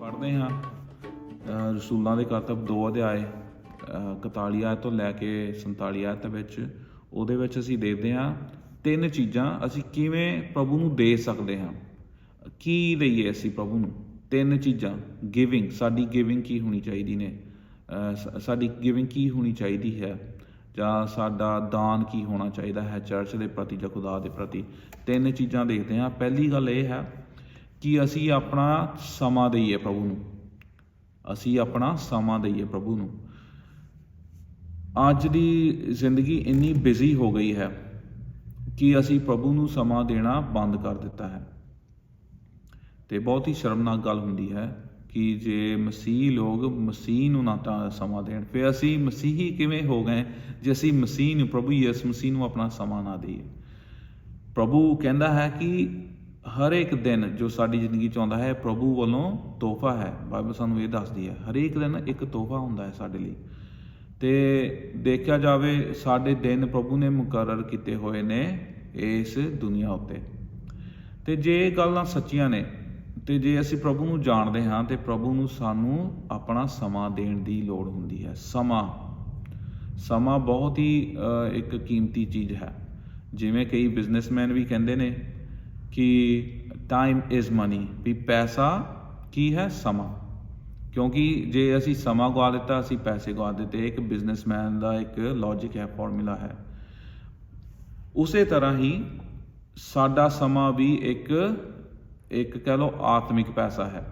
ਪੜ੍ਹਦੇ ਹਾਂ। ਰਸੂਲਾਂ ਦੇ ਕਰਤਬ ਦੋ ਅਧਿਆਏ, ਅਹ 41 ਆਇਤ ਤੋਂ ਲੈ ਕੇ 47 ਆਇਤ ਵਿੱਚ, ਉਹਦੇ ਵਿੱਚ ਅਸੀਂ ਦੇਖਦੇ ਹਾਂ, ਤਿੰਨ ਚੀਜ਼ਾਂ ਅਸੀਂ ਕਿਵੇਂ ਪ੍ਰਭੂ ਨੂੰ ਦੇ ਸਕਦੇ ਹਾਂ। ਕੀ ਦਈਏ ਅਸੀਂ ਪ੍ਰਭੂ ਨੂੰ? ਤਿੰਨ ਚੀਜ਼ਾਂ। ਗਿਵਿੰਗ ਸਾਡੀ ਗਿਵਿੰਗ ਕੀ ਹੋਣੀ ਚਾਹੀਦੀ ਨੇ? ਸਾਡੀ ਗਿਵਿੰਗ ਕੀ ਹੋਣੀ ਚਾਹੀਦੀ ਹੈ? ਜਾਂ ਸਾਡਾ ਦਾਨ ਕੀ ਹੋਣਾ ਚਾਹੀਦਾ ਹੈ ਚਰਚ ਦੇ ਪ੍ਰਤੀ ਜਾਂ ਖੁਦਾ ਦੇ ਪ੍ਰਤੀ? ਤਿੰਨ ਚੀਜ਼ਾਂ ਦੇਖਦੇ ਹਾਂ। ਪਹਿਲੀ ਗੱਲ ਇਹ ਹੈ ਕਿ ਅਸੀਂ ਆਪਣਾ ਸਮਾਂ ਦਈਏ ਪ੍ਰਭੂ ਨੂੰ। ਅਸੀਂ ਆਪਣਾ ਸਮਾਂ ਦਈਏ ਪ੍ਰਭੂ ਨੂੰ। ਅੱਜ ਦੀ ਜ਼ਿੰਦਗੀ ਇੰਨੀ ਬਿਜ਼ੀ ਹੋ ਗਈ ਹੈ ਕਿ ਅਸੀਂ ਪ੍ਰਭੂ ਨੂੰ ਸਮਾਂ ਦੇਣਾ ਬੰਦ ਕਰ ਦਿੱਤਾ ਹੈ। ਤੇ ਬਹੁਤ ਹੀ ਸ਼ਰਮਨਾਕ ਗੱਲ ਹੁੰਦੀ ਹੈ ਕਿ ਜੇ ਮਸੀਹ ਲੋਕ ਮਸੀਹ ਨੂੰ ਨਾ ਤਾਂ ਸਮਾਂ ਦੇਣ। ਫਿਰ ਅਸੀਂ ਮਸੀਹੀ ਕਿਵੇਂ ਹੋ ਗਏ ਜੇ ਅਸੀਂ ਮਸੀਹ ਨੂੰ, ਪ੍ਰਭੂ ਯਿਸੂ ਮਸੀਹ ਨੂੰ ਆਪਣਾ ਸਮਾਂ ਨਾ ਦਈਏ? ਪ੍ਰਭੂ ਕਹਿੰਦਾ ਹੈ ਕਿ ਹਰ ਇੱਕ ਦਿਨ ਜੋ ਸਾਡੀ ਜ਼ਿੰਦਗੀ ਚ ਆਉਂਦਾ ਹੈ, ਪ੍ਰਭੂ ਵੱਲੋਂ ਤੋਹਫਾ ਹੈ। ਬਾਈਬਲ ਸਾਨੂੰ ਇਹ ਦੱਸਦੀ ਹੈ ਹਰੇਕ ਦਿਨ ਇੱਕ ਤੋਹਫਾ ਹੁੰਦਾ ਹੈ ਸਾਡੇ ਲਈ। ਤੇ ਦੇਖਿਆ ਜਾਵੇ, ਸਾਡੇ ਦਿਨ ਪ੍ਰਭੂ ਨੇ ਮੁਕਰਰ ਕੀਤੇ ਹੋਏ ਨੇ ਇਸ ਦੁਨੀਆ ਉੱਤੇ। ਤੇ ਜੇ ਇਹ ਗੱਲਾਂ ਸੱਚੀਆਂ ਨੇ ਤੇ ਜੇ ਅਸੀਂ ਪ੍ਰਭੂ ਨੂੰ ਜਾਣਦੇ ਹਾਂ ਤੇ ਪ੍ਰਭੂ ਨੂੰ ਸਾਨੂੰ ਆਪਣਾ ਸਮਾਂ ਦੇਣ ਦੀ ਲੋੜ ਹੁੰਦੀ ਹੈ। ਸਮਾਂ। ਸਮਾਂ ਬਹੁਤ ਹੀ ਇੱਕ ਕੀਮਤੀ ਚੀਜ਼ ਹੈ। ਜਿਵੇਂ ਕਈ ਬਿਜ਼ਨਸਮੈਨ ਵੀ ਕਹਿੰਦੇ ਨੇ ਕਿ ਟਾਈਮ ਇਜ਼ ਮਨੀ ਵੀ ਪੈਸਾ ਕੀ ਹੈ? ਸਮਾਂ। ਕਿਉਂਕਿ ਜੇ ਅਸੀਂ ਸਮਾਂ ਗਵਾ ਦਿੱਤਾ, ਅਸੀਂ ਪੈਸੇ ਗਵਾ ਦਿੱਤੇ, ਇੱਕ ਬਿਜ਼ਨਸਮੈਨ ਦਾ ਇੱਕ ਲੌਜੀਕ ਹੈ ਫਾਰਮੂਲਾ ਹੈ। ਉਸੇ ਤਰ੍ਹਾਂ ਹੀ ਸਾਡਾ ਸਮਾਂ ਵੀ ਇੱਕ ਇੱਕ ਕਹਿ ਲਓ ਆਤਮਿਕ ਪੈਸਾ ਹੈ।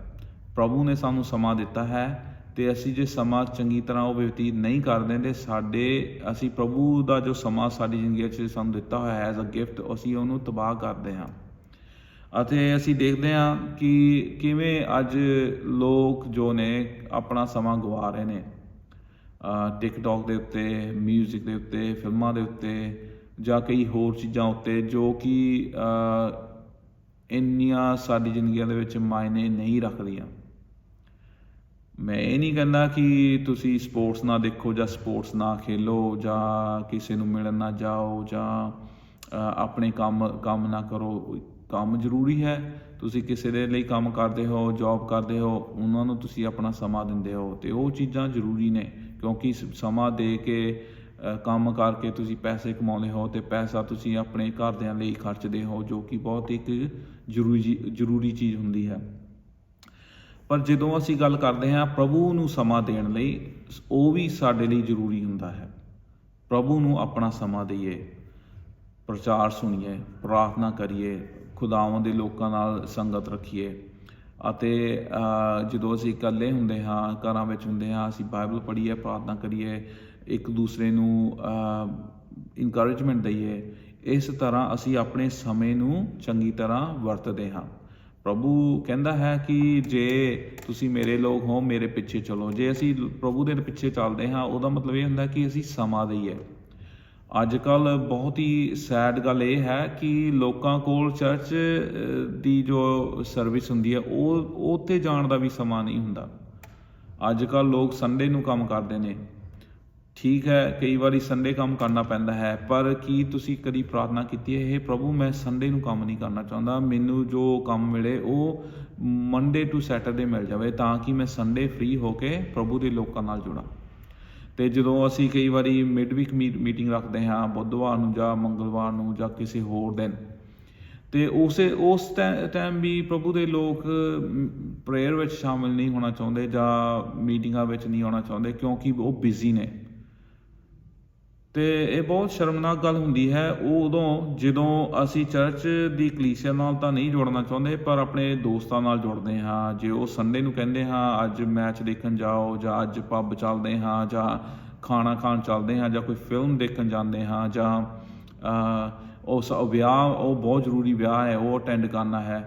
ਪ੍ਰਭੂ ਨੇ ਸਾਨੂੰ ਸਮਾਂ ਦਿੱਤਾ ਹੈ ਤੇ ਅਸੀਂ ਜੇ ਸਮਾਂ ਚੰਗੀ ਤਰ੍ਹਾਂ ਉਹ ਬਤੀਤ ਨਹੀਂ ਕਰਦੇ ਤੇ ਸਾਡੇ, ਅਸੀਂ ਪ੍ਰਭੂ ਦਾ ਜੋ ਸਮਾਂ ਸਾਡੀ ਜ਼ਿੰਦਗੀ ਵਿੱਚ ਸਾਨੂੰ ਦਿੱਤਾ ਹੋਇਆ ਹੈ ਐਜ਼ ਅ ਗਿਫਟ ਅਸੀਂ ਉਹਨੂੰ ਤਬਾਹ ਕਰਦੇ ਹਾਂ। ਅਤੇ ਅਸੀਂ ਦੇਖਦੇ ਹਾਂ ਕਿ ਕਿਵੇਂ ਅੱਜ ਲੋਕ ਜੋ ਨੇ ਆਪਣਾ ਸਮਾਂ ਗਵਾ ਰਹੇ ਨੇ। ਟਿਕਟੌਕ ਦੇ ਉੱਤੇ 뮤직 ਦੇ ਉੱਤੇ, ਫਿਲਮਾਂ ਦੇ ਉੱਤੇ ਜਾਂ ਕਈ ਹੋਰ ਚੀਜ਼ਾਂ ਉੱਤੇ ਜੋ ਕਿ ਇੰਨੀਆਂ ਸਾਡੀ ਜ਼ਿੰਦਗੀਆਂ ਦੇ ਵਿੱਚ ਮਾਇਨੇ ਨਹੀਂ ਰੱਖਦੀਆਂ। ਮੈਂ ਇਹ ਨਹੀਂ ਕਹਿੰਦਾ ਕਿ ਤੁਸੀਂ ਸਪੋਰਟਸ ਨਾ ਦੇਖੋ ਜਾਂ ਸਪੋਰਟਸ ਨਾ ਖੇਲੋ ਜਾਂ ਕਿਸੇ ਨੂੰ ਮਿਲਣ ਨਾ ਜਾਓ ਜਾਂ ਆਪਣੇ ਕੰਮ ਕੰਮ ਨਾ ਕਰੋ। ਕੰਮ ਜ਼ਰੂਰੀ ਹੈ। ਤੁਸੀਂ ਕਿਸੇ ਦੇ ਲਈ ਕੰਮ ਕਰਦੇ ਹੋ ਜੌਬ ਕਰਦੇ ਹੋ, ਉਹਨਾਂ ਨੂੰ ਤੁਸੀਂ ਆਪਣਾ ਸਮਾਂ ਦਿੰਦੇ ਹੋ ਤੇ ਉਹ ਚੀਜ਼ਾਂ ਜ਼ਰੂਰੀ ਨੇ। ਕਿਉਂਕਿ ਸਮਾਂ ਦੇ ਕੇ ਕੰਮ ਕਰਕੇ ਤੁਸੀਂ ਪੈਸੇ ਕਮਾਉਂਦੇ ਹੋ ਤੇ ਪੈਸਾ ਤੁਸੀਂ ਆਪਣੇ ਘਰਦਿਆਂ ਲਈ ਖਰਚਦੇ ਹੋ, ਜੋ ਕਿ ਬਹੁਤ ਇੱਕ ਜ਼ਰੂਰੀ ਜ਼ਰੂਰੀ ਚੀਜ਼ ਹੁੰਦੀ ਹੈ। ਪਰ ਜਦੋਂ ਅਸੀਂ ਗੱਲ ਕਰਦੇ ਹਾਂ ਪ੍ਰਭੂ ਨੂੰ ਸਮਾਂ ਦੇਣ ਲਈ ਉਹ ਵੀ ਸਾਡੇ ਲਈ ਜ਼ਰੂਰੀ ਹੁੰਦਾ ਹੈ। ਪ੍ਰਭੂ ਨੂੰ ਆਪਣਾ ਸਮਾਂ ਦਈਏ, ਪ੍ਰਚਾਰ ਸੁਣੀਏ, ਪ੍ਰਾਰਥਨਾ ਕਰੀਏ ਖੁਦਾਵੰਦ ਦੇ ਲੋਕਾਂ ਨਾਲ ਸੰਗਤ ਰੱਖੀਏ ਅਤੇ ਜਦੋਂ ਅਸੀਂ ਇਕੱਲੇ ਹੁੰਦੇ ਹਾਂ, ਘਰਾਂ ਵਿੱਚ ਹੁੰਦੇ ਹਾਂ, ਅਸੀਂ ਬਾਈਬਲ ਪੜ੍ਹੀਏ, ਪ੍ਰਾਰਥਨਾ ਕਰੀਏ ਇੱਕ ਦੂਸਰੇ ਨੂੰ ਇਨਕਰੇਜਮੈਂਟ ਦਈਏ, ਇਸ ਤਰ੍ਹਾਂ ਅਸੀਂ ਆਪਣੇ ਸਮੇਂ ਨੂੰ ਚੰਗੀ ਤਰ੍ਹਾਂ ਵਰਤਦੇ ਹਾਂ। ਪ੍ਰਭੂ ਕਹਿੰਦਾ ਹੈ ਕਿ ਜੇ ਤੁਸੀਂ ਮੇਰੇ ਲੋਕ ਹੋ, ਮੇਰੇ ਪਿੱਛੇ ਚਲੋ। ਜੇ ਅਸੀਂ ਪ੍ਰਭੂ ਦੇ ਪਿੱਛੇ ਚੱਲਦੇ ਹਾਂ, ਉਹਦਾ ਮਤਲਬ ਇਹ ਹੁੰਦਾ ਕਿ ਅਸੀਂ ਸਮਾਂ ਦਈਏ। ਅੱਜ ਕੱਲ ਬਹੁਤ ਹੀ ਸੈਡ ਗੱਲ ਇਹ ਹੈ ਕਿ ਲੋਕਾਂ ਕੋਲ ਚਰਚ ਦੀ ਜੋ ਸਰਵਿਸ ਹੁੰਦੀ ਹੈ, ਉਹ ਉਹ 'ਤੇ ਜਾਣ ਦਾ ਵੀ ਸਮਾਂ ਨਹੀਂ ਹੁੰਦਾ। ਅੱਜ ਕੱਲ ਲੋਕ ਸੰਡੇ ਨੂੰ ਕੰਮ ਕਰਦੇ ਨੇ। ਠੀਕ ਹੈ, ਕਈ ਵਾਰੀ ਸੰਡੇ ਕੰਮ ਕਰਨਾ ਪੈਂਦਾ ਹੈ, ਪਰ ਕੀ ਤੁਸੀਂ ਕਦੀ ਪ੍ਰਾਰਥਨਾ ਕੀਤੀ ਹੈ ਇਹ ਪ੍ਰਭੂ, ਮੈਂ ਸੰਡੇ ਨੂੰ ਕੰਮ ਨਹੀਂ ਕਰਨਾ ਚਾਹੁੰਦਾ, ਮੈਨੂੰ ਜੋ ਕੰਮ ਮਿਲੇ ਉਹ ਮੰਡੇ ਟੂ ਸੈਟਰਡੇ ਮਿਲ ਜਾਵੇ, ਤਾਂ ਕਿ ਮੈਂ ਸੰਡੇ ਫ੍ਰੀ ਹੋ ਕੇ ਪ੍ਰਭੂ ਦੇ ਲੋਕਾਂ ਨਾਲ ਜੁੜਾਂ। ਤੇ ਜਦੋਂ ਅਸੀਂ ਕਈ ਵਾਰੀ ਮਿਡ ਵੀਕ ਮੀਟਿੰਗ ਰੱਖਦੇ ਹਾਂ, ਬੁੱਧਵਾਰ ਨੂੰ ਜਾਂ ਮੰਗਲਵਾਰ ਨੂੰ ਜਾਂ ਕਿਸੇ ਹੋਰ ਦਿਨ, ਤੇ ਉਸੇ, ਉਸ ਟਾਈਮ ਵੀ ਪ੍ਰਭੂ ਦੇ ਲੋਕ ਪ੍ਰੇਅਰ ਵਿੱਚ ਸ਼ਾਮਿਲ ਨਹੀਂ ਹੋਣਾ ਚਾਹੁੰਦੇ ਜਾਂ ਮੀਟਿੰਗਾਂ ਵਿੱਚ ਨਹੀਂ ਆਉਣਾ ਚਾਹੁੰਦੇ, ਕਿਉਂਕਿ ਉਹ ਬਿਜ਼ੀ ਨੇ। ਤੇ ਇਹ ਬਹੁਤ ਸ਼ਰਮਨਾਕ ਗੱਲ ਹੁੰਦੀ ਹੈ। ਉਹ ਉਦੋਂ ਜਦੋਂ ਅਸੀਂ ਚਰਚ ਦੀ ਕਲੀਸਿਆ ਨਾਲ ਤਾਂ ਨਹੀਂ ਜੋੜਨਾ ਚਾਹੁੰਦੇ ਪਰ ਆਪਣੇ ਦੋਸਤਾਂ ਨਾਲ ਜੁੜਦੇ ਹਾਂ। ਜੇ ਉਹ ਸੰਡੇ ਨੂੰ ਕਹਿੰਦੇ ਹਾਂ ਅੱਜ ਮੈਚ ਦੇਖਣ ਜਾਓ ਜਾਂ ਅੱਜ ਪੱਬ ਚੱਲਦੇ ਹਾਂ ਜਾਂ ਖਾਣਾ ਖਾਣ ਚੱਲਦੇ ਹਾਂ ਜਾਂ ਕੋਈ ਫਿਲਮ ਦੇਖਣ ਜਾਂਦੇ ਹਾਂ ਜਾਂ ਅ, ਉਸ ਵਿਆਹ ਉਹ ਬਹੁਤ ਜ਼ਰੂਰੀ ਵਿਆਹ ਹੈ ਉਹ ਅਟੈਂਡ ਕਰਨਾ ਹੈ।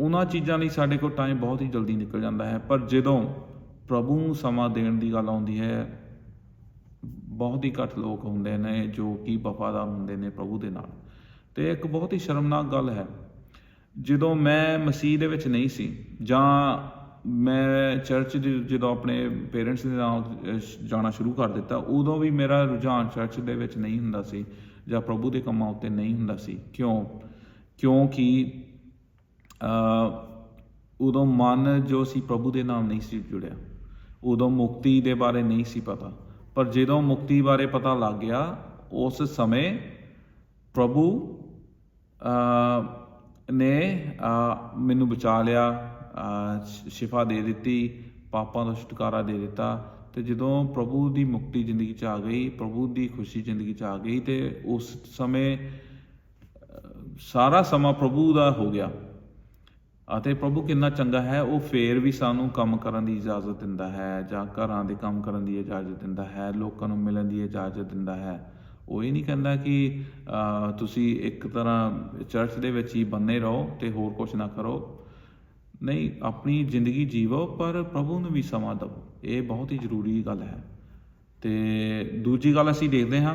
ਉਹਨਾਂ ਚੀਜ਼ਾਂ ਲਈ ਸਾਡੇ ਕੋਲ ਟਾਈਮ ਬਹੁਤ ਹੀ ਜਲਦੀ ਨਿਕਲ ਜਾਂਦਾ ਹੈ। ਪਰ ਜਦੋਂ ਪ੍ਰਭੂ ਨੂੰ ਸਮਾਂ ਦੇਣ ਦੀ ਗੱਲ ਆਉਂਦੀ ਹੈ ਬਹੁਤ ਹੀ ਘੱਟ ਲੋਕ ਹੁੰਦੇ ਨੇ ਜੋ ਕਿ ਵਫਾਦਾਰ ਹੁੰਦੇ ਨੇ ਪ੍ਰਭੂ ਦੇ ਨਾਲ। ਤੇ ਇੱਕ ਬਹੁਤ ਹੀ ਸ਼ਰਮਨਾਕ ਗੱਲ ਹੈ, ਜਦੋਂ ਮੈਂ ਮਸੀਹ ਦੇ ਵਿੱਚ ਨਹੀਂ ਸੀ ਜਾਂ ਮੈਂ ਚਰਚ ਜਦੋਂ ਆਪਣੇ ਪੇਰੈਂਟਸ ਦੇ ਨਾਲ ਜਾਣਾ ਸ਼ੁਰੂ ਕਰ ਦਿੱਤਾ, ਉਦੋਂ ਵੀ ਮੇਰਾ ਰੁਝਾਨ ਚਰਚ ਦੇ ਵਿੱਚ ਨਹੀਂ ਹੁੰਦਾ ਸੀ ਜਾਂ ਪ੍ਰਭੂ ਦੇ ਕੰਮਾਂ ਉੱਤੇ ਨਹੀਂ ਹੁੰਦਾ ਸੀ। ਕਿਉਂ? ਕਿਉਂਕਿ ਉਦੋਂ ਮਨ ਜੋ ਸੀ ਪ੍ਰਭੂ ਦੇ ਨਾਲ ਨਹੀਂ ਸੀ ਜੁੜਿਆ। ਉਦੋਂ ਮੁਕਤੀ ਦੇ ਬਾਰੇ ਨਹੀਂ ਸੀ ਪਤਾ। ਪਰ ਜਦੋਂ ਮੁਕਤੀ ਬਾਰੇ ਪਤਾ ਲੱਗ ਗਿਆ, ਉਸ ਸਮੇਂ ਪ੍ਰਭੂ ਨੇ ਮੈਨੂੰ ਬਚਾ ਲਿਆ ਸ਼ਿਫਾ ਦੇ ਦਿੱਤੀ, ਪਾਪਾਂ ਤੋਂ ਛੁਟਕਾਰਾ ਦੇ ਦਿੱਤਾ ਤੇ ਜਦੋਂ ਪ੍ਰਭੂ ਦੀ ਮੁਕਤੀ ਜ਼ਿੰਦਗੀ 'ਚ ਆ ਗਈ, ਪ੍ਰਭੂ ਦੀ ਖੁਸ਼ੀ ਜ਼ਿੰਦਗੀ 'ਚ ਆ ਗਈ ਤੇ ਉਸ ਸਮੇਂ ਸਾਰਾ ਸਮਾਂ ਪ੍ਰਭੂ ਦਾ ਹੋ ਗਿਆ। ਅਤੇ ਪ੍ਰਭੂ ਕਿੰਨਾ ਚੰਗਾ ਹੈ, ਉਹ ਫੇਰ ਵੀ ਸਾਨੂੰ ਕੰਮ ਕਰਨ ਦੀ ਇਜਾਜ਼ਤ ਦਿੰਦਾ ਹੈ, ਜਾਂ ਘਰਾਂ ਦੇ ਕੰਮ ਕਰਨ ਦੀ ਇਜਾਜ਼ਤ ਦਿੰਦਾ ਹੈ, ਲੋਕਾਂ ਨੂੰ ਮਿਲਣ ਦੀ ਇਜਾਜ਼ਤ ਦਿੰਦਾ ਹੈ। ਉਹ ਇਹ ਨਹੀਂ ਕਹਿੰਦਾ ਕਿ ਤੁਸੀਂ ਇੱਕ ਤਰ੍ਹਾਂ ਚਰਚ ਦੇ ਵਿੱਚ ਹੀ ਬੰਨੇ ਰਹੋ ਤੇ ਹੋਰ ਕੁਝ ਨਾ ਕਰੋ। ਨਹੀਂ, ਆਪਣੀ ਜ਼ਿੰਦਗੀ ਜੀਵੋ, ਪਰ ਪ੍ਰਭੂ ਨੂੰ ਵੀ ਸਮਾਂ ਦਿਓ ਇਹ ਬਹੁਤ ਹੀ ਜ਼ਰੂਰੀ ਗੱਲ ਹੈ। ਤੇ ਦੂਜੀ ਗੱਲ ਅਸੀਂ ਦੇਖਦੇ ਹਾਂ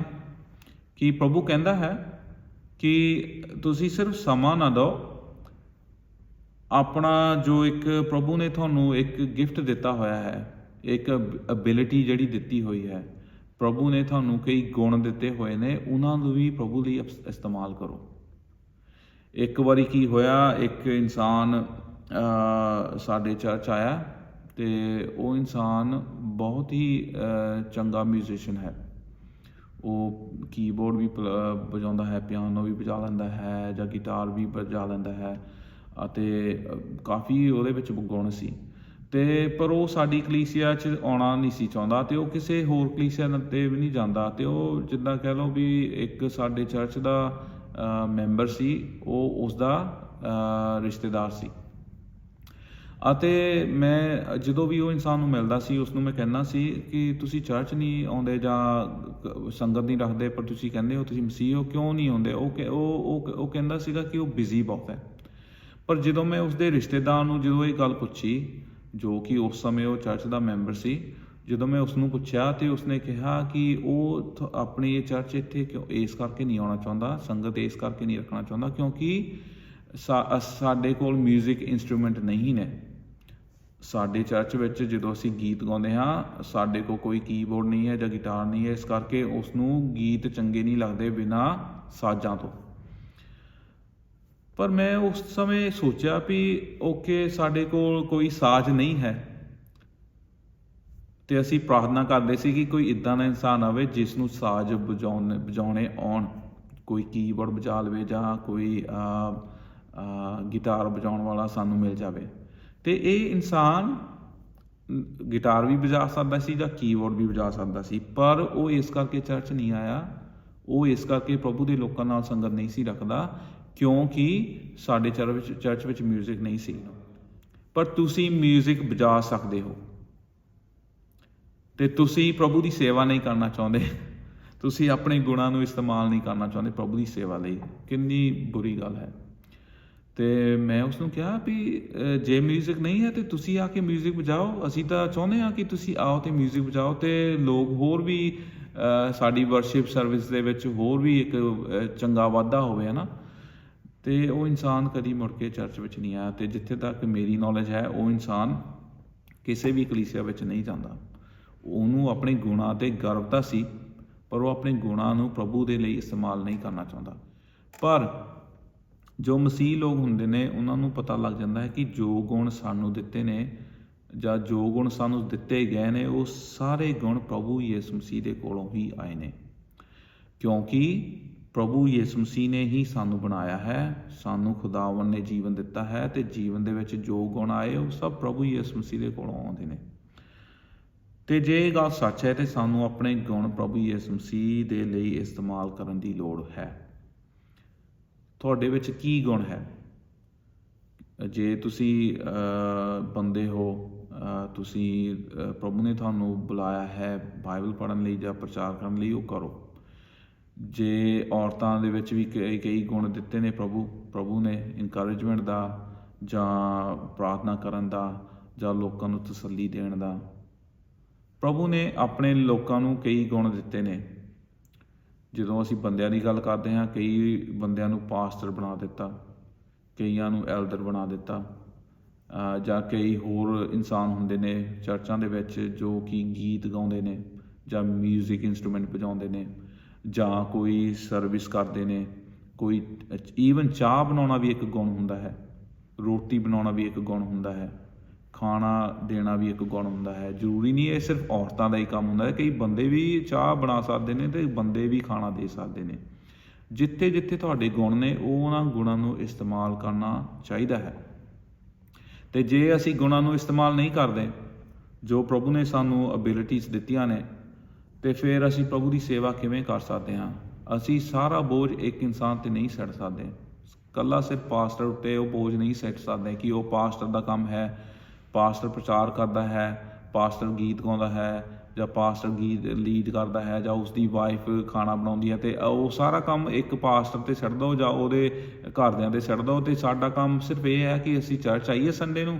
ਕਿ ਪ੍ਰਭੂ ਕਹਿੰਦਾ ਹੈ ਕਿ ਤੁਸੀਂ ਸਿਰਫ ਸਮਾਂ ਨਾ ਦਿਓ ਆਪਣਾ ਜੋ ਇੱਕ ਪ੍ਰਭੂ ਨੇ ਤੁਹਾਨੂੰ ਇੱਕ ਗਿਫਟ ਦਿੱਤਾ ਹੋਇਆ ਹੈ, ਇੱਕ ਅਬਿਲਿਟੀ ਜਿਹੜੀ ਦਿੱਤੀ ਹੋਈ ਹੈ, ਪ੍ਰਭੂ ਨੇ ਤੁਹਾਨੂੰ ਕਈ ਗੁਣ ਦਿੱਤੇ ਹੋਏ ਨੇ, ਉਹਨਾਂ ਨੂੰ ਵੀ ਪ੍ਰਭੂ ਲਈ ਇਸ- ਇਸਤੇਮਾਲ ਕਰੋ। ਇੱਕ ਵਾਰੀ ਕੀ ਹੋਇਆ, ਇੱਕ ਇਨਸਾਨ ਸਾਡੇ ਚਰਚ ਆਇਆ ਤੇ ਉਹ ਇਨਸਾਨ ਬਹੁਤ ਹੀ ਚੰਗਾ ਮਿਊਜ਼ੀਸ਼ੀਅਨ ਹੈ। ਉਹ ਕੀਬੋਰਡ ਵੀ ਪਲ- ਵਜਾਉਂਦਾ ਹੈ ਪਿਆਨੋ ਵੀ ਵਜਾ ਲੈਂਦਾ ਹੈ ਜਾਂ ਗਿਟਾਰ ਵੀ ਵਜਾ ਲੈਂਦਾ ਹੈ। ਅਤੇ ਕਾਫੀ ਉਹਦੇ ਵਿੱਚ ਗੁਣ ਸੀ। ਤੇ, ਪਰ ਉਹ ਸਾਡੀ ਕਲੀਸਿਆ 'ਚ ਆਉਣਾ ਨਹੀਂ ਸੀ ਚਾਹੁੰਦਾ ਤੇ ਉਹ ਕਿਸੇ ਹੋਰ ਕਲੀਸਿਆ ਤੇ ਵੀ ਨਹੀਂ ਜਾਂਦਾ ਤੇ ਉਹ ਜਿੱਦਾਂ ਕਹਿ ਲਓ ਵੀ ਇੱਕ ਸਾਡੇ ਚਰਚ ਦਾ ਮੈਂਬਰ ਸੀ, ਉਹ ਉਸ ਦਾ ਰਿਸ਼ਤੇਦਾਰ ਸੀ। ਅਤੇ ਮੈਂ ਜਦੋਂ ਵੀ ਉਹ ਇਨਸਾਨ ਨੂੰ ਮਿਲਦਾ ਸੀ ਉਸ ਨੂੰ ਮੈਂ ਕਹਿੰਦਾ ਸੀ ਕਿ ਤੁਸੀਂ ਚਰਚ ਨਹੀਂ ਆਉਂਦੇ ਜਾਂ ਸੰਗਤ ਨਹੀਂ ਰੱਖਦੇ, ਪਰ ਤੁਸੀਂ ਕਹਿੰਦੇ ਹੋ ਤੁਸੀਂ ਮਸੀਹ ਹੋ, ਕਿਉਂ ਨਹੀਂ ਆਉਂਦੇ? ਉਹ ਕਹਿ- ਉਹ ਉਹ ਉਹ ਕਹਿੰਦਾ ਸੀਗਾ ਕਿ ਉਹ ਬਿਜ਼ੀ ਬਹੁਤ ਹੈ। ਪਰ ਜਦੋਂ ਮੈਂ ਉਸਦੇ ਰਿਸ਼ਤੇਦਾਰ ਨੂੰ ਜਦੋਂ ਇਹ ਗੱਲ ਪੁੱਛੀ, ਜੋ ਕਿ ਉਸ ਸਮੇਂ ਉਹ ਚਰਚ ਦਾ ਮੈਂਬਰ ਸੀ, ਜਦੋਂ ਮੈਂ ਉਸ ਨੂੰ ਪੁੱਛਿਆ ਤੇ ਉਸਨੇ ਕਿਹਾ ਕਿ ਉਹ ਥ- ਆਪਣੀ ਇਹ ਚਰਚ ਇੱਥੇ ਕਿਉਂ, ਇਸ ਕਰਕੇ ਨਹੀਂ ਆਉਣਾ ਚਾਹੁੰਦਾ, ਸੰਗਤ ਇਸ ਕਰਕੇ ਨਹੀਂ ਰੱਖਣਾ ਚਾਹੁੰਦਾ, ਕਿਉਂਕਿ ਸਾ- ਅ- ਸਾਡੇ ਕੋਲ 뮤직 ਇਨਸਟਰੂਮੈਂਟ ਨਹੀਂ ਨੇ। ਸਾਡੇ ਚਰਚ ਵਿੱਚ ਜਦੋਂ ਅਸੀਂ ਗੀਤ ਗਾਉਂਦੇ ਹਾਂ, ਸਾਡੇ ਕੋਲ ਕੋਈ ਕੀਬੋਰਡ ਨਹੀਂ ਹੈ ਜਾਂ ਗਿਟਾਰ ਨਹੀਂ ਹੈ, ਇਸ ਕਰਕੇ ਉਸ ਨੂੰ ਗੀਤ ਚੰਗੇ ਨਹੀਂ ਲੱਗਦੇ ਬਿਨਾ ਸਾਜ਼ਾਂ ਤੋਂ। ਪਰ ਮੈਂ ਉਸ ਸਮੇਂ ਸੋਚਿਆ ਵੀ ਓਕੇ, ਸਾਡੇ ਕੋਲ ਕੋਈ ਸਾਜ਼ ਨਹੀਂ ਹੈ। ਤੇ ਅਸੀਂ ਪ੍ਰਾਰਥਨਾ ਕਰਦੇ ਸੀ ਕਿ ਕੋਈ ਇਦਾਂ ਦਾ ਇਨਸਾਨ ਆਵੇ ਜਿਸ ਨੂੰ ਸਾਜ਼ ਵਜਾਉਣ ਵਜਾਉਣੇ ਆਉਣ। ਕੋਈ ਕੀਬੋਰਡ ਵਜਾ ਲਵੇ ਜਾਂ ਕੋਈ ਗਿਟਾਰ ਵਜਾਉਣ ਵਾਲਾ ਸਾਨੂੰ ਮਿਲ ਜਾਵੇ। ਤੇ ਇਹ ਇਨਸਾਨ ਗਿਟਾਰ ਵੀ ਵਜਾ ਸਕਦਾ ਸੀ ਜਾਂ ਕੀਬੋਰਡ ਵੀ ਵਜਾ ਸਕਦਾ ਸੀ, ਪਰ ਉਹ ਇਸ ਕਰਕੇ ਚਰਚ ਨਹੀਂ ਆਇਆ। ਉਹ ਇਸ ਕਰਕੇ ਪ੍ਰਭੂ ਦੇ ਲੋਕਾਂ ਨਾਲ ਸੰਗਤ ਨਹੀਂ ਸੀ ਰੱਖਦਾ। ਕਿਉਂਕਿ ਸਾਡੇ ਚਰਚ ਵਿੱਚ ਚਰਚ ਵਿੱਚ 뮤직 ਨਹੀਂ ਸੀ ਪਰ ਤੁਸੀਂ 뮤직 ਵਜਾ ਸਕਦੇ ਹੋ ਤੇ ਤੁਸੀਂ ਪ੍ਰਭੂ ਦੀ ਸੇਵਾ ਨਹੀਂ ਕਰਨਾ ਚਾਹੁੰਦੇ ਤੁਸੀਂ ਆਪਣੇ ਗੁਣਾਂ ਨੂੰ ਇਸਤੇਮਾਲ ਨਹੀਂ ਕਰਨਾ ਚਾਹੁੰਦੇ ਪ੍ਰਭੂ ਦੀ ਸੇਵਾ ਲਈ ਕਿੰਨੀ ਬੁਰੀ ਗੱਲ ਹੈ ਤੇ ਮੈਂ ਉਸ ਨੂੰ ਕਿਹਾ ਵੀ ਅਹ, ਜੇ 뮤직 ਨਹੀਂ ਹੈ ਤੇ ਤੁਸੀਂ ਆ ਕੇ 뮤직 ਵਜਾਓ ਅਸੀਂ ਤਾਂ ਚਾਹੁੰਦੇ ਹਾਂ ਕਿ ਤੁਸੀਂ ਆਓ ਤੇ 뮤직 ਵਜਾਓ ਤੇ ਲੋਕ ਹੋਰ ਵੀ ਅਹ, ਸਾਡੀ ਵਰਸ਼ਿਪ ਸਰਵਿਸ ਦੇ ਵਿੱਚ ਹੋਰ ਵੀ ਇੱਕ ਅਹ, ਚੰਗਾ ਵਾਧਾ ਹੋਵੇ ਹਨਾ ਤੇ ਉਹ ਇਨਸਾਨ ਕਦੀ ਮੁੜ ਕੇ ਚਰਚ ਵਿੱਚ ਨਹੀਂ ਆਇਆ ਤੇ ਜਿੱਥੇ ਤੱਕ ਮੇਰੀ ਨੌਲੇਜ ਹੈ, ਉਹ ਇਨਸਾਨ ਕਿਸੇ ਵੀ ਕਲੀਸਿਆ ਵਿੱਚ ਨਹੀਂ ਜਾਂਦਾ। ਉਹਨੂੰ ਆਪਣੇ ਗੁਣਾਂ ਤੇ ਗਰਵ ਤਾਂ ਸੀ, ਪਰ ਉਹ ਆਪਣੇ ਗੁਣਾਂ ਨੂੰ ਪ੍ਰਭੂ ਦੇ ਲਈ ਇਸਤੇਮਾਲ ਨਹੀਂ ਕਰਨਾ ਚਾਹੁੰਦਾ। ਪਰ ਜੋ ਮਸੀਹ ਲੋਕ ਹੁੰਦੇ ਨੇ, ਉਹਨਾਂ ਨੂੰ ਪਤਾ ਲੱਗ ਜਾਂਦਾ ਹੈ ਕਿ ਜੋ ਗੁਣ ਸਾਨੂੰ ਦਿੱਤੇ ਨੇ ਜਾਂ ਜੋ ਗੁਣ ਸਾਨੂੰ ਦਿੱਤੇ ਗਏ ਨੇ, ਉਹ ਸਾਰੇ ਗੁਣ ਪ੍ਰਭੂ ਯਿਸੂ ਮਸੀਹ ਦੇ ਕੋਲੋਂ ਹੀ ਆਏ ਨੇ। ਕਿਉਂਕਿ ਪ੍ਰਭੂ ਯਿਸੂ ਮਸੀਹ ਨੇ ਹੀ ਸਾਨੂੰ ਬਣਾਇਆ ਹੈ, ਸਾਨੂੰ ਖੁਦਾਵੰ ਨੇ ਜੀਵਨ ਦਿੱਤਾ ਹੈ ਤੇ ਜੀਵਨ ਦੇ ਵਿੱਚ ਜੋ ਗੁਣ ਆਏ ਉਹ ਸਭ ਪ੍ਰਭੂ ਯਿਸੂ ਮਸੀਹ ਦੇ ਕੋਲੋਂ ਆਉਂਦੇ ਨੇ। ਤੇ ਜੇ ਇਹ ਗੱਲ ਸੱਚ ਹੈ ਤੇ ਸਾਨੂੰ ਆਪਣੇ ਗੁਣ ਪ੍ਰਭੂ ਯਿਸੂ ਮਸੀਹ ਦੇ ਲਈ ਇਸਤੇਮਾਲ ਕਰਨ ਦੀ ਲੋੜ ਹੈ। ਤੁਹਾਡੇ ਵਿੱਚ ਕੀ ਗੁਣ ਹੈ? ਜੇ ਤੁਸੀਂ ਬੰਦੇ ਹੋ ਤੁਸੀਂ ਪ੍ਰਭੂ ਨੇ ਤੁਹਾਨੂੰ ਬੁਲਾਇਆ ਹੈ ਬਾਈਬਲ ਪੜ੍ਹਨ ਲਈ ਜਾਂ ਪ੍ਰਚਾਰ ਕਰਨ ਲਈ, ਉਹ ਕਰੋ। ਜੇ ਔਰਤਾਂ ਦੇ ਵਿੱਚ ਵੀ ਕਈ ਕਈ ਗੁਣ ਦਿੱਤੇ ਨੇ ਪ੍ਰਭੂ ਪ੍ਰਭੂ ਨੇ ਇਨਕਰੇਜਮੈਂਟ ਦਾ ਜਾਂ ਪ੍ਰਾਰਥਨਾ ਕਰਨ ਦਾ ਜਾਂ ਲੋਕਾਂ ਨੂੰ ਤਸੱਲੀ ਦੇਣ ਦਾ, ਪ੍ਰਭੂ ਨੇ ਆਪਣੇ ਲੋਕਾਂ ਨੂੰ ਕਈ ਗੁਣ ਦਿੱਤੇ ਨੇ। ਜਦੋਂ ਅਸੀਂ ਬੰਦਿਆਂ ਦੀ ਗੱਲ ਕਰਦੇ ਹਾਂ, ਕਈ ਬੰਦਿਆਂ ਨੂੰ ਪਾਸਟਰ ਬਣਾ ਦਿੱਤਾ, ਕਈਆਂ ਨੂੰ ਐਲਡਰ ਬਣਾ ਦਿੱਤਾ ਜਾਂ ਕਈ ਹੋਰ ਇਨਸਾਨ ਹੁੰਦੇ ਨੇ ਚਰਚਾਂ ਦੇ ਵਿੱਚ ਜੋ ਕਿ ਗੀਤ ਗਾਉਂਦੇ ਨੇ ਜਾਂ 뮤직 ਇਨਸਟਰੂਮੈਂਟ ਵਜਾਉਂਦੇ ਨੇ। ਜਾਂ ਕੋਈ ਸਰਵਿਸ ਕਰਦੇ ਨੇ, ਕੋਈ ਈਵਨ ਚਾਹ ਬਣਾਉਣਾ ਵੀ ਇੱਕ ਗੁਣ ਹੁੰਦਾ ਹੈ, ਰੋਟੀ ਬਣਾਉਣਾ ਵੀ ਇੱਕ ਗੁਣ ਹੁੰਦਾ ਹੈ, ਖਾਣਾ ਦੇਣਾ ਵੀ ਇੱਕ ਗੁਣ ਹੁੰਦਾ ਹੈ। ਜ਼ਰੂਰੀ ਨਹੀਂ ਇਹ ਸਿਰਫ ਔਰਤਾਂ ਦਾ ਹੀ ਕੰਮ ਹੁੰਦਾ ਹੈ, ਕਈ ਬੰਦੇ ਵੀ ਚਾਹ ਬਣਾ ਸਕਦੇ ਨੇ ਤੇ ਬੰਦੇ ਵੀ ਖਾਣਾ ਦੇ ਸਕਦੇ ਨੇ। ਜਿੱਥੇ ਜਿੱਥੇ ਤੁਹਾਡੇ ਗੁਣ ਨੇ ਉਹ ਉਹਨਾਂ ਗੁਣਾਂ ਨੂੰ ਇਸਤੇਮਾਲ ਕਰਨਾ ਚਾਹੀਦਾ ਹੈ। ਤੇ ਜੇ ਅਸੀਂ ਗੁਣਾਂ ਨੂੰ ਇਸਤੇਮਾਲ ਨਹੀਂ ਕਰਦੇ, ਜੋ ਪ੍ਰਭੂ ਨੇ ਸਾਨੂੰ ਅਬਿਲਿਟੀਜ਼ ਦਿੱਤੀਆਂ ਨੇ ਤੇ ਫਿਰ ਅਸੀਂ ਪ੍ਰਭੂ ਦੀ ਸੇਵਾ ਕਿਵੇਂ ਕਰ ਸਕਦੇ ਹਾਂ? ਅਸੀਂ ਸਾਰਾ ਬੋਝ ਇੱਕ ਇਨਸਾਨ ਤੇ ਨਹੀਂ ਸੱਟ ਸਕਦੇ। ਕੱਲਾ ਸਿਰਫ ਪਾਸਟਰ ਉੱਤੇ ਉਹ ਬੋਝ ਨਹੀਂ ਸੱਟ ਸਕਦੇ ਕਿ ਉਹ ਪਾਸਟਰ ਦਾ ਕੰਮ ਹੈ, ਪਾਸਟਰ ਪ੍ਰਚਾਰ ਕਰਦਾ ਹੈ, ਪਾਸਟਰ ਗੀਤ ਗਾਉਂਦਾ ਹੈ ਜਾਂ ਪਾਸਟਰ ਗੀਤ ਲੀਡ ਕਰਦਾ ਹੈ ਜਾਂ ਉਸ ਦੀ ਵਾਈਫ ਖਾਣਾ ਬਣਾਉਂਦੀ ਹੈ ਤੇ ਉਹ ਸਾਰਾ ਕੰਮ ਇੱਕ ਪਾਸਟਰ ਤੇ ਛੱਡ ਦਿਓ ਜਾਂ ਉਹਦੇ ਘਰਦਿਆਂ ਤੇ ਛੱਡ ਦਿਓ ਤੇ ਸਾਡਾ ਕੰਮ ਸਿਰਫ ਇਹ ਹੈ ਕਿ ਅਸੀਂ ਚਰਚ ਆਈਏ ਸੰਡੇ ਨੂੰ,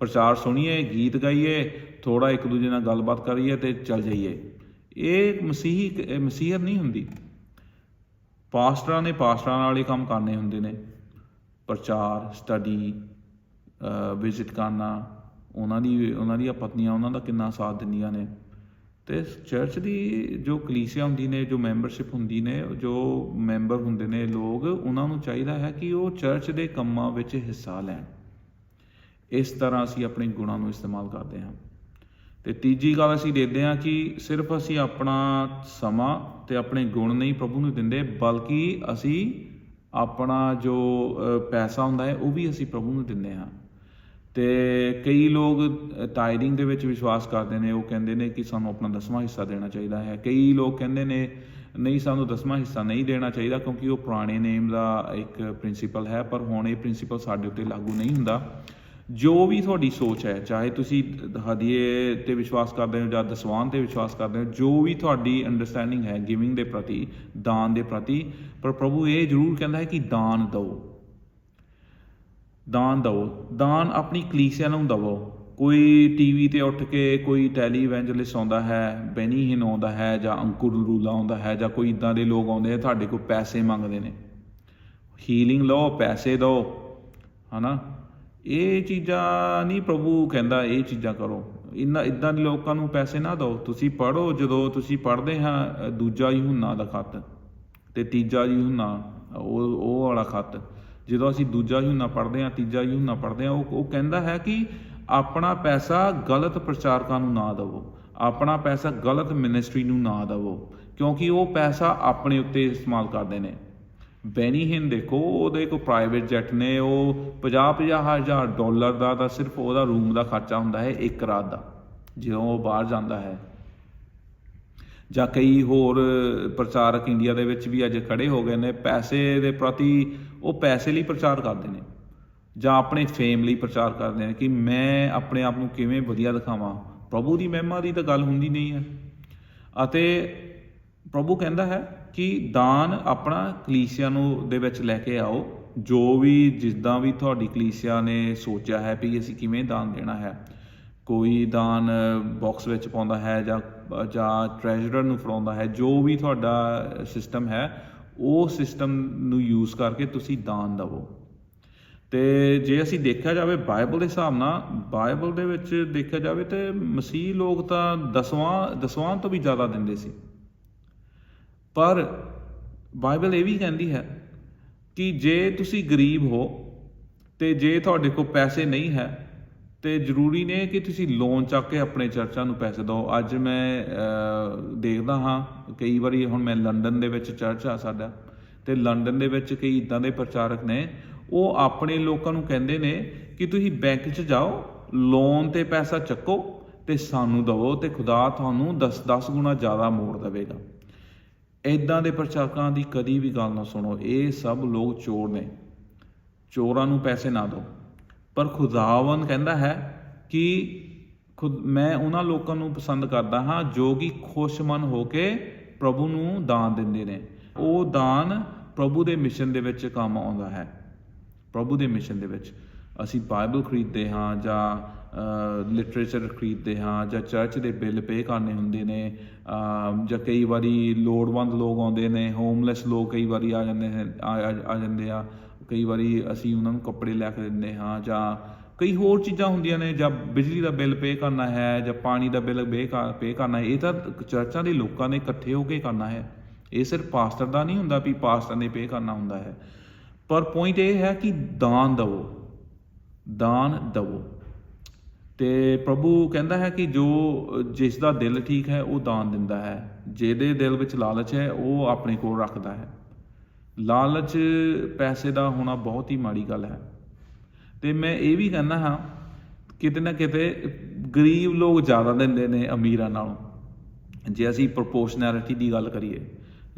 ਪ੍ਰਚਾਰ ਸੁਣੀਏ, ਗੀਤ ਗਾਈਏ ਥੋੜਾ ਇੱਕ ਦੂਜੇ ਨਾਲ ਗੱਲਬਾਤ ਕਰੀਏ ਤੇ ਚੱਲ ਜਾਈਏ। ਇਹ ਮਸੀਹੀ ਮਸੀਹਤ ਨਹੀਂ ਹੁੰਦੀ। ਪਾਸਟਰਾਂ ਨੇ ਪਾਸਟਰਾਂ ਨਾਲ ਹੀ ਕੰਮ ਕਰਨੇ ਹੁੰਦੇ ਨੇ। ਪ੍ਰਚਾਰ, ਸਟੱਡੀ ਵਿਜ਼ਿਟ ਕਰਨਾ, ਉਹਨਾਂ ਦੀ, ਉਹਨਾਂ ਦੀਆਂ ਪਤਨੀਆਂ ਉਹਨਾਂ ਦਾ ਕਿੰਨਾ ਸਾਥ ਦਿੰਦੀਆਂ ਨੇ। ਤੇ ਚਰਚ ਦੀ ਜੋ ਕਲੀਸਿਆ ਹੁੰਦੀ ਨੇ, ਜੋ ਮੈਂਬਰਸ਼ਿਪ ਹੁੰਦੀ ਨੇ, ਜੋ ਮੈਂਬਰ ਹੁੰਦੇ ਨੇ ਲੋਕ, ਉਹਨਾਂ ਨੂੰ ਚਾਹੀਦਾ ਹੈ ਕਿ ਉਹ ਚਰਚ ਦੇ ਕੰਮਾਂ ਵਿੱਚ ਹਿੱਸਾ ਲੈਣ। ਇਸ ਤਰ੍ਹਾਂ ਅਸੀਂ ਆਪਣੇ ਗੁਣਾਂ ਨੂੰ ਇਸਤੇਮਾਲ ਕਰਦੇ ਹਾਂ। ਤੇ ਤੀਜੀ ਗੱਲ ਅਸੀਂ ਦੇਖਦੇ ਹਾਂ ਕਿ ਸਿਰਫ ਅਸੀਂ ਆਪਣਾ ਸਮਾਂ ਤੇ ਆਪਣੇ ਗੁਣ ਨਹੀਂ ਪ੍ਰਭੂ ਨੂੰ ਦਿੰਦੇ, ਬਲਕਿ ਅਸੀਂ ਆਪਣਾ ਜੋ ਪੈਸਾ ਹੁੰਦਾ ਹੈ, ਉਹ ਵੀ ਅਸੀਂ ਪ੍ਰਭੂ ਨੂੰ ਦਿੰਦੇ ਹਾਂ। ਤੇ ਕਈ ਲੋਕ ਟਾਈਡਿੰਗ ਦੇ ਵਿੱਚ ਵਿਸ਼ਵਾਸ ਕਰਦੇ ਨੇ, ਉਹ ਕਹਿੰਦੇ ਨੇ ਕਿ ਸਾਨੂੰ ਆਪਣਾ ਦਸਵਾਂ ਹਿੱਸਾ ਦੇਣਾ ਚਾਹੀਦਾ ਹੈ। ਕਈ ਲੋਕ ਕਹਿੰਦੇ ਨੇ, ਨਹੀਂ, ਸਾਨੂੰ ਦਸਵਾਂ ਹਿੱਸਾ ਨਹੀਂ ਦੇਣਾ ਚਾਹੀਦਾ, ਕਿਉਂਕਿ ਉਹ ਪੁਰਾਣੇ ਨੇਮ ਦਾ ਇੱਕ ਪ੍ਰਿੰਸੀਪਲ ਹੈ, ਪਰ ਹੁਣ ਇਹ ਪ੍ਰਿੰਸੀਪਲ ਸਾਡੇ ਉੱਤੇ ਲਾਗੂ ਨਹੀਂ ਹੁੰਦਾ। ਜੋ ਵੀ ਤੁਹਾਡੀ ਸੋਚ ਹੈ, ਚਾਹੇ ਤੁਸੀਂ ਹਦੀਏ ਤੇ ਵਿਸ਼ਵਾਸ ਕਰਦੇ ਹੋ ਜਾਂ ਦਸਵਾਨ ਤੇ ਵਿਸ਼ਵਾਸ ਕਰਦੇ ਹੋ, ਜੋ ਵੀ ਤੁਹਾਡੀ ਅੰਡਰਸਟੈਂਡਿੰਗ ਹੈ ਗਿਵਿੰਗ ਦੇ ਪ੍ਰਤੀ, ਦਾਨ ਦੇ ਪ੍ਰਤੀ, ਪਰ ਪ੍ਰਭੂ ਇਹ ਜ਼ਰੂਰ ਕਹਿੰਦਾ ਹੈ ਕਿ ਦਾਨ ਦਿਓ। ਦਾਨ ਦਿਓ। ਦਾਨ ਆਪਣੀ ਕਲੀਸਿਆ ਨੂੰ ਦਿਓ ਕੋਈ ਟੀਵੀ ਤੇ ਉੱਠ ਕੇ ਕੋਈ ਟੈਲੀ ਇਵੈਂਜਲਿਸਟ ਆਉਂਦਾ ਹੈ ਬੈਨੀ ਹਿਨ ਆਉਂਦਾ ਹੈ ਜਾਂ ਅੰਕੁਰ ਰੂਲਾ ਆਉਂਦਾ ਹੈ ਜਾਂ ਕੋਈ ਇਦਾਂ ਦੇ ਲੋਕ ਆਉਂਦੇ ਆ, ਤੁਹਾਡੇ ਕੋਲ ਪੈਸੇ ਮੰਗਦੇ ਨੇ। ਹੀਲਿੰਗ ਲਓ, ਪੈਸੇ ਦਿਓ। ਹਨਾ? ਇਹ ਚੀਜ਼ਾਂ ਨਹੀਂ ਪ੍ਰਭੂ ਕਹਿੰਦਾ ਇਹ ਚੀਜ਼ਾਂ ਕਰੋ। ਇਨਾ ਇਦਾਂ ਦੇ ਲੋਕਾਂ ਨੂੰ ਪੈਸੇ ਨਾ ਦਿਓ। ਤੁਸੀਂ ਪੜੋ ਜਦੋਂ ਤੁਸੀਂ ਪੜ੍ਹਦੇ ਹਾਂ ਅ, ਦੂਜਾ ਯੂਹੰਨਾ ਦਾ ਖੱਤ ਤੇ ਤੀਜਾ ਯੂਹੰਨਾ ਉਹ ਉਹ ਵਾਲਾ ਖੱਤ। ਜਦੋਂ ਅਸੀਂ ਦੂਜਾ ਯੂਹੰਨਾ ਪੜ੍ਹਦੇ ਹਾਂ ਤੀਜਾ ਯੂਹੰਨਾ ਪੜ੍ਹਦੇ ਹਾਂ ਉਹ ਉਹ ਕਹਿੰਦਾ ਹੈ ਕਿ ਆਪਣਾ ਪੈਸਾ ਗਲਤ ਪ੍ਰਚਾਰਕਾਂ ਨੂੰ ਨਾ ਦੇਵੋ। ਆਪਣਾ ਪੈਸਾ ਗਲਤ ਮਿਨਿਸਟਰੀ ਨੂੰ ਨਾ ਦੇਵੋ। ਕਿਉਂਕਿ ਉਹ ਪੈਸਾ ਆਪਣੇ ਉੱਤੇ ਇਸਤੇਮਾਲ ਕਰਦੇ ਨੇ। ਬੈਨੀ ਦੇਖੋ, ਉਹਦੇ ਕੋ ਪ੍ਰਾਈਵੇਟ ਜੈਟ ਨੇ, ਉਹ 50 50 ਹਜ਼ਾਰ ਡਾਲਰ ਦਾ ਤਾਂ ਸਿਰਫ ਉਹਦਾ ਰੂਮ ਦਾ ਖਰਚਾ ਹੁੰਦਾ ਹੈ, ਇੱਕ ਰਾਤ ਦਾ, ਜਦੋਂ ਉਹ ਬਾਹਰ ਜਾਂਦਾ ਹੈ। ਜਾਂ ਕਈ ਹੋਰ ਪ੍ਰਚਾਰਕ ਇੰਡੀਆ ਦੇ ਵਿੱਚ ਵੀ ਅੱਜ ਖੜੇ ਹੋ ਗਏ ਨੇ, ਪੈਸੇ ਦੇ ਪ੍ਰਤੀ, ਉਹ ਪੈਸੇ ਲਈ ਪ੍ਰਚਾਰ ਕਰਦੇ ਨੇ, ਜਾਂ ਆਪਣੇ ਫੇਮ ਲਈ ਪ੍ਰਚਾਰ ਕਰਦੇ ਨੇ ਕਿ ਮੈਂ ਆਪਣੇ ਆਪ ਨੂੰ ਕਿਵੇਂ ਵਧੀਆ ਦਿਖਾਵਾਂ। ਪ੍ਰਭੂ ਦੀ ਮਹਿਮਾ ਦੀ ਤਾਂ ਗੱਲ ਹੁੰਦੀ ਨਹੀਂ ਹੈ। ਅਤੇ ਪ੍ਰਭੂ ਕਹਿੰਦਾ ਹੈ ਕਿ ਦਾਨ ਆਪਣਾ ਕਲੀਸਿਆ ਨੂੰ ਦੇ ਵਿੱਚ ਲੈ ਕੇ ਆਓ। ਜੋ ਵੀ ਜਿੱਦਾਂ ਵੀ ਤੁਹਾਡੀ ਕਲੀਸਿਆ ਨੇ ਸੋਚਿਆ ਹੈ ਵੀ ਅਸੀਂ ਕਿਵੇਂ ਦਾਨ ਦੇਣਾ ਹੈ। ਕੋਈ ਦਾਨ ਬਾਕਸ ਵਿੱਚ ਪਾਉਂਦਾ ਹੈ ਜਾਂ ਜਾਂ ਟ੍ਰੈਜਰਰ ਨੂੰ ਫੜਾਉਂਦਾ ਹੈ। ਜੋ ਵੀ ਤੁਹਾਡਾ ਸਿਸਟਮ ਹੈ, ਉਹ ਸਿਸਟਮ ਨੂੰ ਯੂਜ਼ ਕਰਕੇ ਤੁਸੀਂ ਦਾਨ ਦਵੋ। ਤੇ ਜੇ ਅਸੀਂ ਦੇਖਿਆ ਜਾਵੇ ਬਾਈਬਲ ਦੇ ਹਿਸਾਬ ਨਾਲ, ਬਾਈਬਲ ਦੇ ਵਿੱਚ ਦੇਖਿਆ ਜਾਵੇ ਤੇ ਮਸੀਹ ਲੋਕ ਤਾਂ ਦਸਵਾਂ ਦਸਵਾਂ ਤੋਂ ਵੀ ਜ਼ਿਆਦਾ ਦਿੰਦੇ ਸੀ। ਪਰ ਬਾਈਬਲ ਇਹ ਵੀ ਕਹਿੰਦੀ ਹੈ ਕਿ ਜੇ ਤੁਸੀਂ ਗਰੀਬ ਹੋ ਤੇ ਜੇ ਤੁਹਾਡੇ ਕੋਲ ਪੈਸੇ ਨਹੀਂ ਹੈ, ਤੇ ਜ਼ਰੂਰੀ ਨਹੀਂ ਕਿ ਤੁਸੀਂ ਲੋਨ ਚੱਕ ਕੇ ਆਪਣੇ ਚਰਚਾਂ ਨੂੰ ਪੈਸੇ ਦਿਓ। ਅੱਜ ਮੈਂ ਦੇਖਦਾ ਹਾਂ, ਕਈ ਵਾਰੀ ਹੁਣ ਮੈਂ ਲੰਡਨ ਦੇ ਵਿੱਚ ਚਰਚ ਆ ਸਾਡਾ, ਤੇ ਲੰਡਨ ਦੇ ਵਿੱਚ ਕਈ ਇਦਾਂ ਦੇ ਪ੍ਰਚਾਰਕ ਨੇ, ਉਹ ਆਪਣੇ ਲੋਕਾਂ ਨੂੰ ਕਹਿੰਦੇ ਨੇ ਕਿ ਤੁਸੀਂ ਬੈਂਕ 'ਚ ਜਾਓ ਲੋਨ ਤੇ ਪੈਸਾ ਚੱਕੋ ਤੇ ਸਾਨੂੰ ਦਵੋ ਤੇ ਖੁਦਾ ਤੁਹਾਨੂੰ 10-10 ਗੁਣਾ ਜ਼ਿਆਦਾ ਮੋੜ ਦੇਵੇਗਾ। ਇਦਾਂ ਦੇ ਪ੍ਰਚਾਰਕਾਂ ਦੀ ਕਦੀ ਵੀ ਗੱਲ ਨਾ ਸੁਣੋ। ਇਹ ਸਭ ਲੋਕ ਚੋਰ ਨੇ। ਚੋਰਾਂ ਨੂੰ ਪੈਸੇ ਨਾ ਦਿਓ। ਪਰ ਖੁਦਾਵੰ ਕਹਿੰਦਾ ਹੈ ਕਿ ਖੁਦ, ਮੈਂ ਉਹਨਾਂ ਲੋਕਾਂ ਨੂੰ ਪਸੰਦ ਕਰਦਾ ਹਾਂ ਜੋ ਕਿ ਖੁਸ਼ਮਨ ਹੋ ਕੇ ਪ੍ਰਭੂ ਨੂੰ ਦਾਨ ਦਿੰਦੇ ਨੇ। ਉਹ ਦਾਨ ਪ੍ਰਭੂ ਦੇ ਮਿਸ਼ਨ ਦੇ ਵਿੱਚ ਕੰਮ ਆਉਂਦਾ ਹੈ। ਪ੍ਰਭੂ ਦੇ ਮਿਸ਼ਨ ਦੇ ਵਿੱਚ ਅਸੀਂ ਬਾਈਬਲ ਖਰੀਦਦੇ ਹਾਂ ਜਾਂ ਲਿਟਰੇਚਰ ਖਰੀਦਦੇ ਹਾਂ ਜਾਂ ਚਰਚ ਦੇ ਬਿੱਲ ਪੇ ਕਰਨੇ ਹੁੰਦੇ ਨੇ ਜਾਂ ਕਈ ਵਾਰੀ ਲੋੜਵੰਦ ਲੋਕ ਆਉਂਦੇ ਨੇ ਹੋਮਲੈਸ ਲੋਕ ਕਈ ਵਾਰੀ ਆ ਜਾਂਦੇ ਨੇ, ਆ ਆ ਜਾਂਦੇ ਆ। ਕਈ ਵਾਰੀ ਅਸੀਂ ਉਹਨਾਂ ਨੂੰ ਕੱਪੜੇ ਲੈ ਕੇ ਦਿੰਦੇ ਹਾਂ ਜਾਂ ਕਈ ਹੋਰ ਚੀਜ਼ਾਂ ਹੁੰਦੀਆਂ ਨੇ, ਜਾਂ ਬਿਜਲੀ ਦਾ ਬਿੱਲ ਪੇ ਕਰਨਾ ਹੈ ਜਾਂ ਪਾਣੀ ਦਾ ਬਿੱਲ ਪੇ ਕਰਨਾ ਹੈ, ਇਹ ਤਾਂ ਚਰਚਾਂ ਦੇ ਲੋਕਾਂ ਨੇ ਇਕੱਠੇ ਹੋ ਕੇ ਕਰਨਾ ਹੈ। ਇਹ ਸਿਰਫ ਪਾਸਟਰ ਦਾ ਨਹੀਂ ਹੁੰਦਾ ਵੀ ਪਾਸਟਰ ਨੇ ਪੇ ਕਰਨਾ ਹੁੰਦਾ ਹੈ। ਪਰ ਪੁਆਇੰਟ ਇਹ ਹੈ ਕਿ ਦਾਨ ਦਵੋ ਦਾਨ ਦਵੋ। ਤੇ ਪ੍ਰਭੂ ਕਹਿੰਦਾ ਹੈ ਕਿ ਜੋ ਜਿਸ ਦਾ ਦਿਲ ਠੀਕ ਹੈ, ਉਹ ਦਾਨ ਦਿੰਦਾ ਹੈ। ਜਿਹਦੇ ਦਿਲ ਵਿੱਚ ਲਾਲਚ ਹੈ, ਉਹ ਆਪਣੇ ਕੋਲ ਰੱਖਦਾ ਹੈ। ਲਾਲਚ ਪੈਸੇ ਦਾ ਹੋਣਾ ਬਹੁਤ ਹੀ ਮਾੜੀ ਗੱਲ ਹੈ। ਤੇ ਮੈਂ ਇਹ ਵੀ ਕਹਿੰਦਾ ਹਾਂ, ਕਿਤੇ ਨਾ ਕਿਤੇ ਗਰੀਬ ਲੋਕ ਜ਼ਿਆਦਾ ਦਿੰਦੇ ਨੇ ਅਮੀਰਾਂ ਨਾਲੋਂ। ਜੇ ਅਸੀਂ ਪ੍ਰੋਪੋਰਸ਼ਨੈਲਿਟੀ ਦੀ ਗੱਲ ਕਰੀਏ,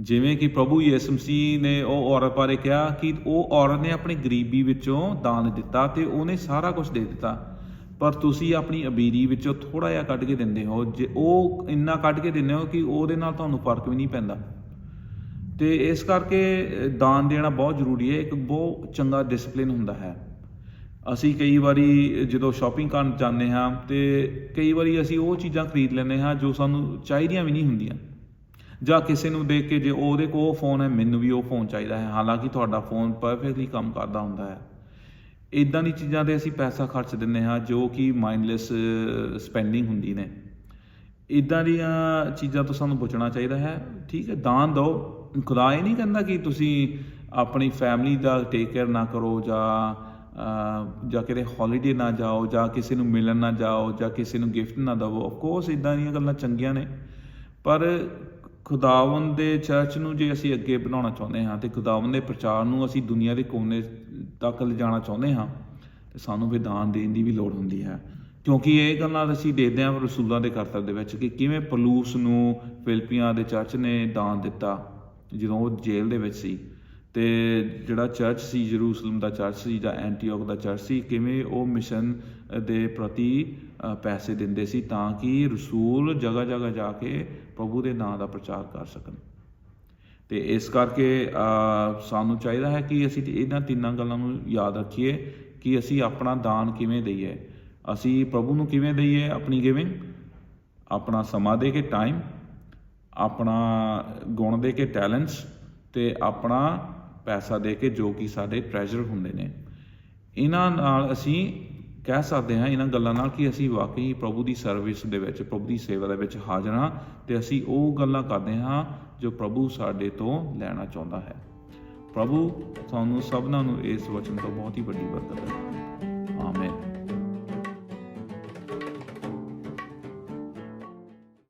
ਜਿਵੇਂ ਕਿ ਪ੍ਰਭੂ ਯਿਸੂ ਮਸੀਹ ਨੇ ਉਹ ਔਰਤ ਬਾਰੇ ਕਿਹਾ ਕਿ ਉਹ ਔਰਤ ਨੇ ਆਪਣੀ ਗਰੀਬੀ ਵਿੱਚੋਂ ਦਾਨ ਦਿੱਤਾ ਤੇ ਉਹਨੇ ਸਾਰਾ ਕੁਝ ਦੇ ਦਿੱਤਾ। ਪਰ ਤੁਸੀਂ ਆਪਣੀ ਅਬੀਰੀ ਵਿੱਚੋਂ ਥੋੜਾ ਜਿਹਾ ਕੱਢ ਕੇ ਦਿੰਦੇ ਹੋ। ਜੇ ਉਹ ਇੰਨਾ ਕੱਢ ਕੇ ਦਿੰਦੇ ਹੋ ਕਿ ਉਹਦੇ ਨਾਲ ਤੁਹਾਨੂੰ ਫ਼ਰਕ ਵੀ ਨਹੀਂ ਪੈਂਦਾ। ਤੇ ਇਸ ਕਰਕੇ ਦਾਨ ਦੇਣਾ ਬਹੁਤ ਜ਼ਰੂਰੀ ਹੈ। ਇੱਕ ਬਹੁਤ ਚੰਗਾ ਡਿਸਪਲਿਨ ਹੁੰਦਾ ਹੈ। ਅਸੀਂ ਕਈ ਵਾਰੀ ਜਦੋਂ ਸ਼ਾਪਿੰਗ ਕਰਨ ਜਾਂਦੇ ਹਾਂ ਤੇ ਕਈ ਵਾਰੀ ਅਸੀਂ ਉਹ ਚੀਜ਼ਾਂ ਖਰੀਦ ਲੈਂਦੇ ਹਾਂ ਜੋ ਸਾਨੂੰ ਚਾਹੀਦੀਆਂ ਵੀ ਨਹੀਂ ਹੁੰਦੀਆਂ। ਜਾਂ ਕਿਸੇ ਨੂੰ ਦੇਖ ਕੇ ਜੇ ਉਹਦੇ ਕੋਲ ਫੋਨ ਹੈ, ਮੈਨੂੰ ਵੀ ਉਹ ਫੋਨ ਚਾਹੀਦਾ ਹੈ। ਹਾਲਾਂਕਿ ਤੁਹਾਡਾ ਫੋਨ ਪਰਫੈਕਟਲੀ ਕੰਮ ਕਰਦਾ ਹੁੰਦਾ ਹੈ। ਇਦਾਂ ਦੀ ਚੀਜ਼ਾਂ ਤੇ ਅਸੀਂ ਪੈਸਾ ਖਰਚ ਦਿੰਦੇ ਹਾਂ ਜੋ ਕਿ ਮਾਈਂਡਲੈਸ ਸਪੈਂਡਿੰਗ ਹੁੰਦੀ ਨੇ। ਇਦਾਂ ਦੀਆਂ ਚੀਜ਼ਾਂ ਤੋਂ ਸਾਨੂੰ ਬਚਣਾ ਚਾਹੀਦਾ ਹੈ। ਠੀਕ ਹੈ, ਦਾਨ ਦਿਓ। ਖੁਦਾ ਇਹ ਨਹੀਂ ਕਹਿੰਦਾ ਕਿ ਤੁਸੀਂ ਆਪਣੀ ਫੈਮਿਲੀ ਦਾ ਟੇਕ ਕੇਅਰ ਨਾ ਕਰੋ ਜਾਂ ਜਾਂ ਕਿਤੇ ਹੌਲੀਡੇ ਨਾ ਜਾਓ ਜਾਂ ਕਿਸੇ ਨੂੰ ਮਿਲਣ ਨਾ ਜਾਓ ਜਾਂ ਕਿਸੇ ਨੂੰ ਗਿਫਟ ਨਾ ਦਿਵੋ। ਆਫ ਕੋਰਸ ਇਦਾਂ ਦੀਆਂ ਗੱਲਾਂ ਚੰਗੀਆਂ ਨੇ। ਪਰ ਖੁਦਾਵੰਦ ਦੇ ਚਰਚ ਨੂੰ ਜੇ ਅਸੀਂ ਅੱਗੇ ਬਣਾਉਣਾ ਚਾਹੁੰਦੇ ਹਾਂ ਤੇ ਖੁਦਾਵੰਦ ਦੇ ਪ੍ਰਚਾਰ ਨੂੰ ਅਸੀਂ ਦੁਨੀਆ ਦੇ ਕੋਨੇ ਤੱਕ ਲਿਜਾਣਾ ਚਾਹੁੰਦੇ ਹਾਂ, ਤੇ ਸਾਨੂੰ ਵੀ ਦਾਨ ਦੇਣ ਦੀ ਵੀ ਲੋੜ ਹੁੰਦੀ ਹੈ। ਕਿਉਂਕਿ ਇਹ ਗੱਲਾਂ ਅਸੀਂ ਦੇਖਦੇ ਹਾਂ ਰਸੂਲਾਂ ਦੇ ਕਰਤੱਵ ਦੇ ਵਿੱਚ ਕਿ ਕਿਵੇਂ ਪਲੂਸ ਨੂੰ ਫਿਲਪੀਆਂ ਦੇ ਚਰਚ ਨੇ ਦਾਨ ਦਿੱਤਾ, ਜਦੋਂ ਉਹ ਜੇਲ੍ਹ ਦੇ ਵਿੱਚ ਸੀ। ਤੇ ਜਿਹੜਾ ਚਰਚ ਸੀ ਜਰੂਸਲਮ ਦਾ ਚਰਚ ਸੀ ਜਾਂ ਐਂਟੀਓਕ ਦਾ ਚਰਚ ਸੀ, ਕਿਵੇਂ ਉਹ ਮਿਸ਼ਨ ਦੇ ਪ੍ਰਤੀ ਪੈਸੇ ਦਿੰਦੇ ਸੀ ਤਾਂ ਕਿ ਰਸੂਲ ਜਗ੍ਹਾ ਜਗ੍ਹਾ ਜਾ ਕੇ ਪ੍ਰਭੂ ਦੇ ਨਾਂ ਦਾ ਪ੍ਰਚਾਰ ਕਰ ਸਕਣ। ਤੇ ਇਸ ਕਰਕੇ ਸਾਨੂੰ ਚਾਹੀਦਾ ਹੈ ਕਿ ਅਸੀਂ ਇਹਨਾਂ ਤਿੰਨਾਂ ਗੱਲਾਂ ਨੂੰ ਯਾਦ ਰੱਖੀਏ ਕਿ ਅਸੀਂ ਆਪਣਾ ਦਾਨ ਕਿਵੇਂ ਦਈਏ। ਅਸੀਂ ਪ੍ਰਭੂ ਨੂੰ ਕਿਵੇਂ ਦਈਏ ਆਪਣੀ ਗਿਵਿੰਗ ਆਪਣਾ ਸਮਾਂ ਦੇ ਕੇ ਟਾਈਮ ਆਪਣਾ ਗੁਣ ਦੇ ਕੇ ਟੈਲੈਂਟਸ ਤੇ ਆਪਣਾ ਪੈਸਾ ਦੇ ਕੇ ਜੋ ਕਿ ਸਾਡੇ ਟ੍ਰੈਜਰ ਹੁੰਦੇ ਨੇ। ਇਹਨਾਂ ਨਾਲ ਅਸੀਂ ਕਹਿ ਸਕਦੇ ਹਾਂ ਇਹਨਾਂ ਗੱਲਾਂ ਨਾਲ ਕਿ ਅਸੀਂ ਵਾਕਈ ਪ੍ਰਭੂ ਦੀ ਸਰਵਿਸ ਦੇ ਵਿੱਚ, ਪ੍ਰਭੂ ਦੀ ਸੇਵਾ ਦੇ ਵਿੱਚ ਹਾਜ਼ਰ ਹਾਂ ਤੇ ਅਸੀਂ ਉਹ ਗੱਲਾਂ ਕਰਦੇ ਹਾਂ ਜੋ ਪ੍ਰਭੂ ਸਾਡੇ ਤੋਂ ਲੈਣਾ ਚਾਹੁੰਦਾ ਹੈ। ਪ੍ਰਭੂ, ਤੁਹਾਨੂੰ ਸਭਨਾਂ ਨੂੰ ਇਸ ਵਚਨ ਤੋਂ ਬਹੁਤ ਹੀ ਵੱਡੀ ਬਰਕਤ ਹੈ। ਆਮੇਨ।